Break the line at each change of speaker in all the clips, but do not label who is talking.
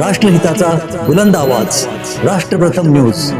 राष्ट्रहिताचा बुलंद आवाज. राष्ट्रप्रथम न्यूज.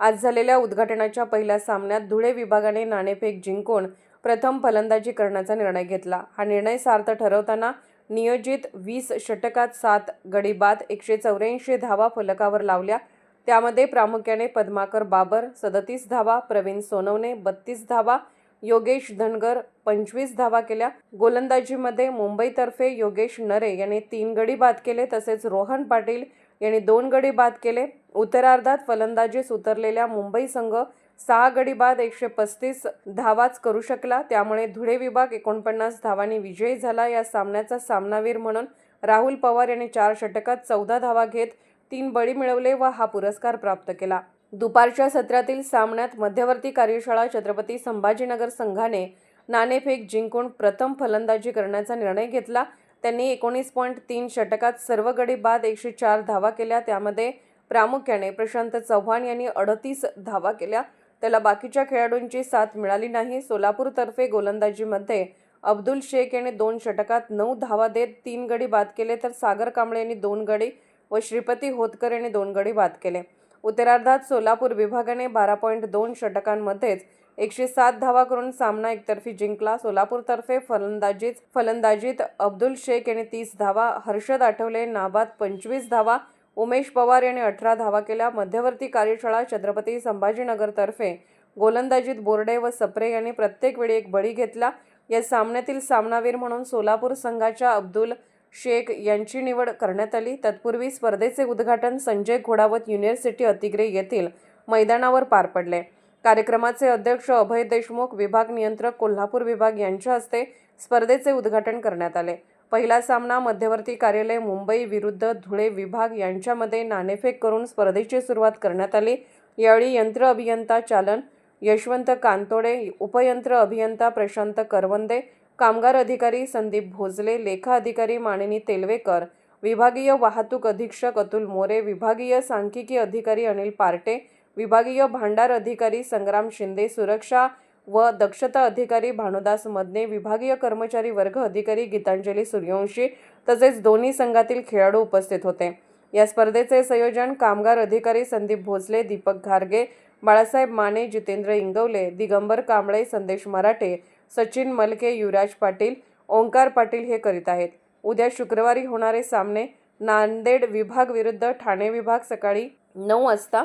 आज झालेल्या उद्घाटनाच्या पहिल्या सामन्यात धुळे विभागाने नाणेफेक जिंकून प्रथम फलंदाजी करण्याचा निर्णय घेतला. हा निर्णय सार्थ ठरवताना नियोजित वीस षटकात सात गडी बाद एकशे चौऱ्याऐंशी धावा फलकावर लावल्या. त्यामध्ये प्रामुख्याने पद्माकर बाबर सदतीस धावा प्रवीण सोनवणे बत्तीस धावा योगेश धनगर पंचवीस धावा केल्या. गोलंदाजीमध्ये मुंबईतर्फे योगेश नरे यांनी तीन गडी बाद केले तसेच रोहन पाटील यांनी दोन गडी बाद केले. उत्तरार्धात फलंदाजीस उतरलेल्या मुंबई संघ सहा गडी बाद एकशे पस्तीस धावाच करू शकला. त्यामुळे धुळे विभाग एकोणपन्नास धावांनी विजयी झाला. या सामन्याचा सामनावीर म्हणून राहुल पवार यांनी चार षटकात चौदा धावा घेत तीन बळी मिळवले व हा पुरस्कार प्राप्त केला. दुपारच्या सत्रातील सामन्यात मध्यवर्ती कार्यशाळा छत्रपती संभाजीनगर संघाने नाणेफेक जिंकून प्रथम फलंदाजी करण्याचा निर्णय घेतला. त्यांनी एकोणीस पॉईंट तीन षटकात सर्व गडी बाद एकशे चार धावा केल्या. त्यामध्ये प्रामुख्याने प्रशांत चव्हाण यांनी अडतीस धावा केल्या. त्याला बाकीच्या खेळाडूंची साथ मिळाली नाही. सोलापूरतर्फे गोलंदाजीमध्ये अब्दुल शेख यांनी दोन षटकात नऊ धावा देत तीन गडी बाद केले तर सागर कांबळे यांनी दोन गडी व श्रीपती होतकर यांनी दोन गडी बाद केले. उत्तरार्धात सोलापूर विभागाने बारा पॉईंट दोन षटकांमध्येच एकशे सात धावा करून सामना एकतर्फी जिंकला. सोलापूरतर्फे फलंदाजीत फलंदाजीत अब्दुल शेख यांनी तीस धावा हर्षद आठवले नाबाद पंचवीस धावा उमेश पवार याने अठरा धावा केल्या. मध्यवर्ती कार्यशाळा छत्रपती संभाजीनगरतर्फे गोलंदाजीत बोर्डे व सप्रे यांनी प्रत्येक वेळी एक बळी घेतला. या सामन्यातील सामनावीर म्हणून सोलापूर संघाच्या अब्दुल शेख यांची निवड करण्यात आली. तत्पूर्वी स्पर्धेचे उद्घाटन संजय घोडावत युनिव्हर्सिटी अतिग्रे येथील मैदानावर पार पडले. कार्यक्रमाचे अध्यक्ष अभय देशमुख विभाग नियंत्रक कोल्हापूर विभाग यांच्या हस्ते स्पर्धेचे उद्घाटन करण्यात आले. पहिला सामना मध्यवर्ती कार्यालय मुंबई विरुद्ध धुळे विभाग यांच्यामध्ये नाणेफेक करून स्पर्धेची सुरुवात करण्यात आली. यावेळी यंत्र अभियंता चालन यशवंत कांतोडे उपयंत्र अभियंता प्रशांत करवंदे कामगार अधिकारी संदीप भोजले लेखा अधिकारी मानिनी तेलवेकर विभागीय वाहतूक अधीक्षक अतुल मोरे विभागीय सांख्यिकी अधिकारी अनिल पार्टे विभागीय भांडार अधिकारी संग्राम शिंदे सुरक्षा व दक्षता अधिकारी भानुदास मदने विभागीय कर्मचारी वर्ग अधिकारी गीतांजली सूर्यवंशी तसेच दोन्ही संघातील खेळाडू उपस्थित होते. या स्पर्धेचे संयोजन कामगार अधिकारी संदीप भोसले दीपक घारगे बाळासाहेब माने जितेंद्र इंगवले दिगंबर कांबळे संदेश मराठे सचिन मलके युवराज पाटील ओंकार पाटील हे करीत आहेत. उद्या शुक्रवारी होणारे सामने नांदेड विभाग विरुद्ध ठाणे विभाग सकाळी नऊ वाजता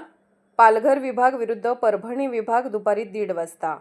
पालघर विभाग विरुद्ध परभणी विभाग दुपारी दीड वाजता.